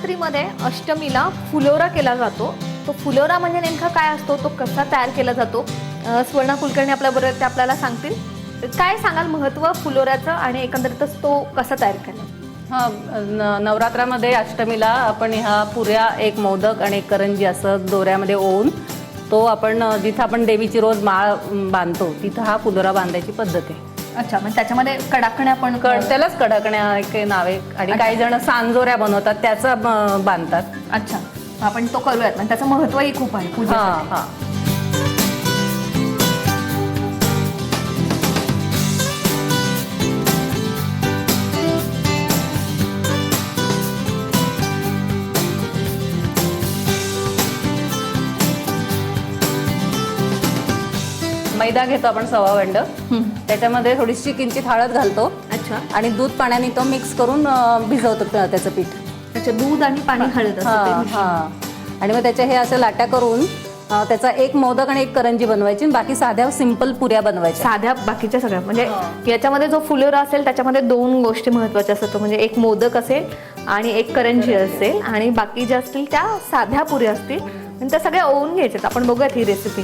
नवरात्रीमध्ये अष्टमीला फुलोरा केला जातो. तो फुलोरा म्हणजे नेमका काय असतो? तो कसा तयार केला जातो? अ, स्वर्णा कुलकर्णी आपल्याबरोबर ते आपल्याला सांगतील. काय सांगाल महत्त्व फुलोऱ्याचं आणि एकंदरीतच तो कसा तयार केला? हा न- नवरात्रामध्ये अष्टमीला आपण ह्या पुऱ्या एक मोदक आणि एक करंजी असं दोऱ्यामध्ये ओवून तो आपण जिथं आपण देवीची रोज माळ बांधतो तिथं हा फुलोरा बांधायची पद्धत आहे. अच्छा म्हणजे त्याच्यामध्ये कडाकण्या पण कड त्यालाच कडकण्या एक नावे आणि काही जण सांजोऱ्या बनवतात त्याचं बांधतात. अच्छा. आपण तो करूयात त्याचं महत्त्वही खूप आहे हा. मैदा घेतो आपण सवा वंड. त्याच्यामध्ये थोडीशी किंचित हळद घालतो. अच्छा. आणि दूध पाण्याने तो मिक्स करून अ, भिजवतो त्या- त्याचं पीठ. अच्छा दूध आणि पाणी हळद असं ते हा मिश्रण. हा. आणि मग त्याच्या हे असं लाट्या करून अ, त्याचा एक मोदक आणि एक करंजी बनवायची आणि बाकी साध्या सिंपल पुऱ्या बनवायच्या. साध्या बाकीच्या सगळ्या. म्हणजे. याच्यामध्ये जो फुलोरा असेल त्याच्यामध्ये दोन गोष्टी महत्त्वाच्या असतात. म्हणजे एक मोदक असेल आणि एक करंजी असेल. आणि बाकी ज्या असतील त्या साध्या पुऱ्या असतील. आणि त्या सगळ्या ओवून घ्यायच्यात. आपण बघूयात ही रेसिपी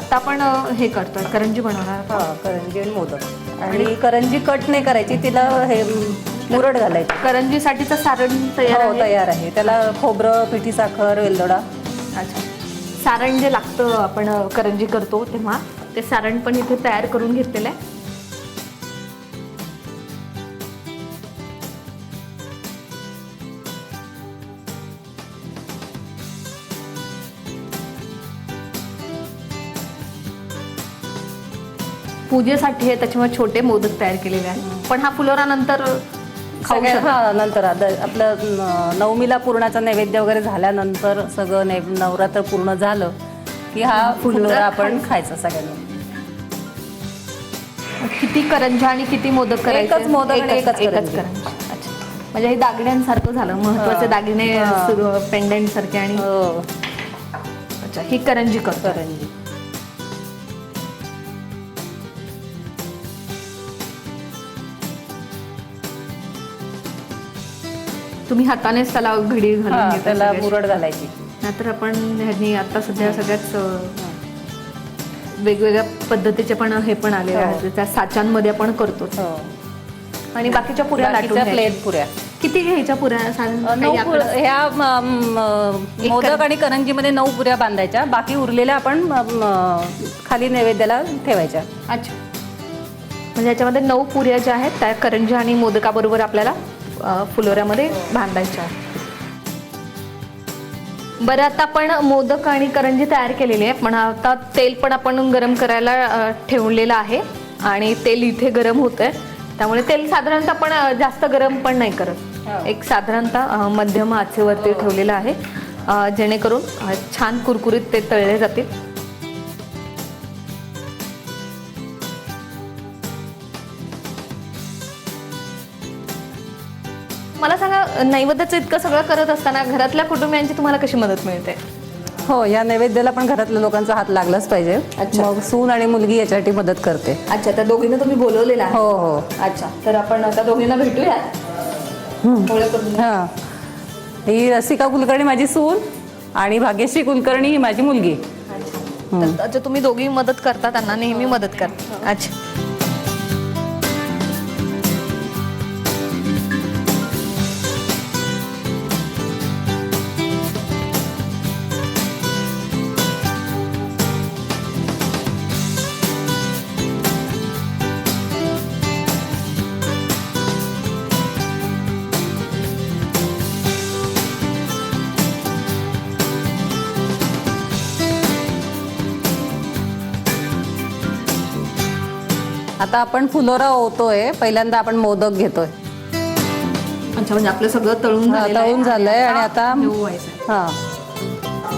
आता आपण हे करतोय करंजी बनवणार. हा करंजी आणि मोदक. आणि करंजी कट नाही करायची तिला हे मुरड घालायची. करंजीसाठीचं सारण तयार हो आहे? तयार आहे. त्याला खोबरं पिठी साखर वेलदोडा. अच्छा. सारण जे लागतं आपण करंजी करतो तेव्हा ते सारण पण इथे तयार करून घेतलेलं आहे. पूजेसाठी आहे त्याच्यामुळे छोटे मोदक तयार केलेले आहेत. पण हा फुलोरा नंतर खाऊ सगळ्या- शकतो. हा नंतर आपलं न- नवमीला पूर्णाचा नैवेद्य वगैरे झाल्यानंतर सगळं नै नवरात्र पूर्ण झालं की हा फुलोरा आपण खायचा सगळ्यांनी. किती करंजा आणि किती मोदक करायचे? एकच मोदक आणि एकच करंजी. करंजी अच्छा. म्हणजे हे दागिन्यांसारखं झालं. महत्त्वाचे. दागिने पेंडंट सारखे आणि हो. अच्छा ही करंजी करतो करंजी. तुम्ही हातानेच त्याला घडी घालून हा, घेता त्याला. मुरड घालायची. नाहीतर आपण ह्यांनी आता सध्या सगळ्याच अं, वेगवेगळ्या पद्धतीचे पण हे पण आले हो. आहेत. त्या साच्यांमध्ये आपण करतो. हो. आणि बाकीच्या पुऱ्या लाटून बाकीच्या घ्यायच्या. प्लेट पुऱ्या. किती घ्यायच्या पुऱ्या? साधारण नऊ काही पुर- आकडा? ह्या म, म, एक मोदक आणि करंजीमध्ये नऊ पुऱ्या बांधायच्या. बाकी उरलेल्या आपण म, म, खाली नैवेद्याला ठेवायच्या. अच्छा. म्हणजे याच्यामध्ये नऊ पुऱ्या ज्या आहेत त्या करंजी आणि मोदकाबरोबर आपल्याला फुलोऱ्यामध्ये बांधायच्या. बरं आता आपण मोदक आणि करंजी तयार केलेली आहे पण आता तेल पण आपण गरम करायला ठेवलेलं आहे आणि तेल इथे गरम होत आहे त्यामुळे तेल साधारणतः आपण जास्त गरम पण नाही करत हो. एक साधारणतः मध्यम आचेवरती ठेवलेलं आहे जेणेकरून छान कुरकुरीत ते तळले जातील मला सांगा नैवेद्याचं इतकं सगळं करत असताना घरातल्या कुटुंबियांची तुम्हाला कशी मदत मिळते? हो या नैवेद्याला पण घरातल्या लोकांचा हात लागलाच पाहिजे. अच्छा. मग सून आणि मुलगी याच्यासाठी मदत करते. अच्छा त्या दोघींना तुम्ही बोलवलेला? हो हो. अच्छा तर आपण आता दोघींना भेटूया पोळ्या करून घ्या. हा. ही रसिका कुलकर्णी माझी सून आणि भाग्यश्री कुलकर्णी ही माझी मुलगी. तर अच्छा तुम्ही दोघी मदत करता त्यांना नेहमी मदत करता. अच्छा. आता आपण फुलोरा ओतोय. पहिल्यांदा आपण मोदक घेतोय. अच्छा म्हणजे आपलं सगळं तळून हा, झालेलं आहे. तळून झालंय आणि आता हे. हा.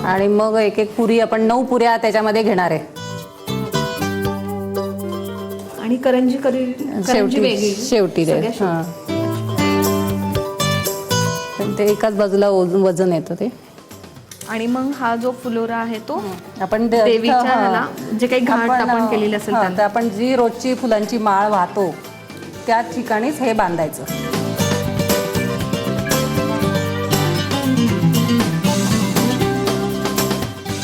आणि मग एक एक पुरी आपण नऊ पुऱ्या त्याच्यामध्ये घेणार आहे. आणि करंजी करी करंजी शेवटी वेगळी. शेवटी सगळ्या शेवटी. हा. पण ते एकाच बाजूला ओज- वजन येतं ते. आणि मग हा जो फुलोरा आहे तो आपण दे- देवीच्या हा. ह्याला जे काही घाट आपण केलेली असेल हा, त्याला. तर आपण जी रोजची फुलांची माळ वाहतो त्या ठिकाणीच हे बांधायचं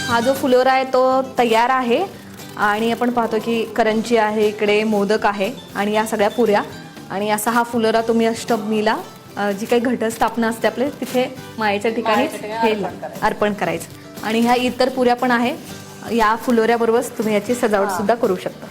हा जो फुलोरा आहे तो तयार आहे आणि आपण पाहतो की करंजी आहे इकडे मोदक आहे आणि या सगळ्या पुऱ्या आणि असा हा फुलोरा तुम्ही अष्टमीला जी काही घटस्थापना असते आपले तिथे मायेच्या ठिकाणी हे अर्पण करायचं. आणि ह्या इतर पुऱ्या पण आहे. या फुलोऱ्याबरोबरच तुम्ही याची सजावट सुद्धा करू शकता.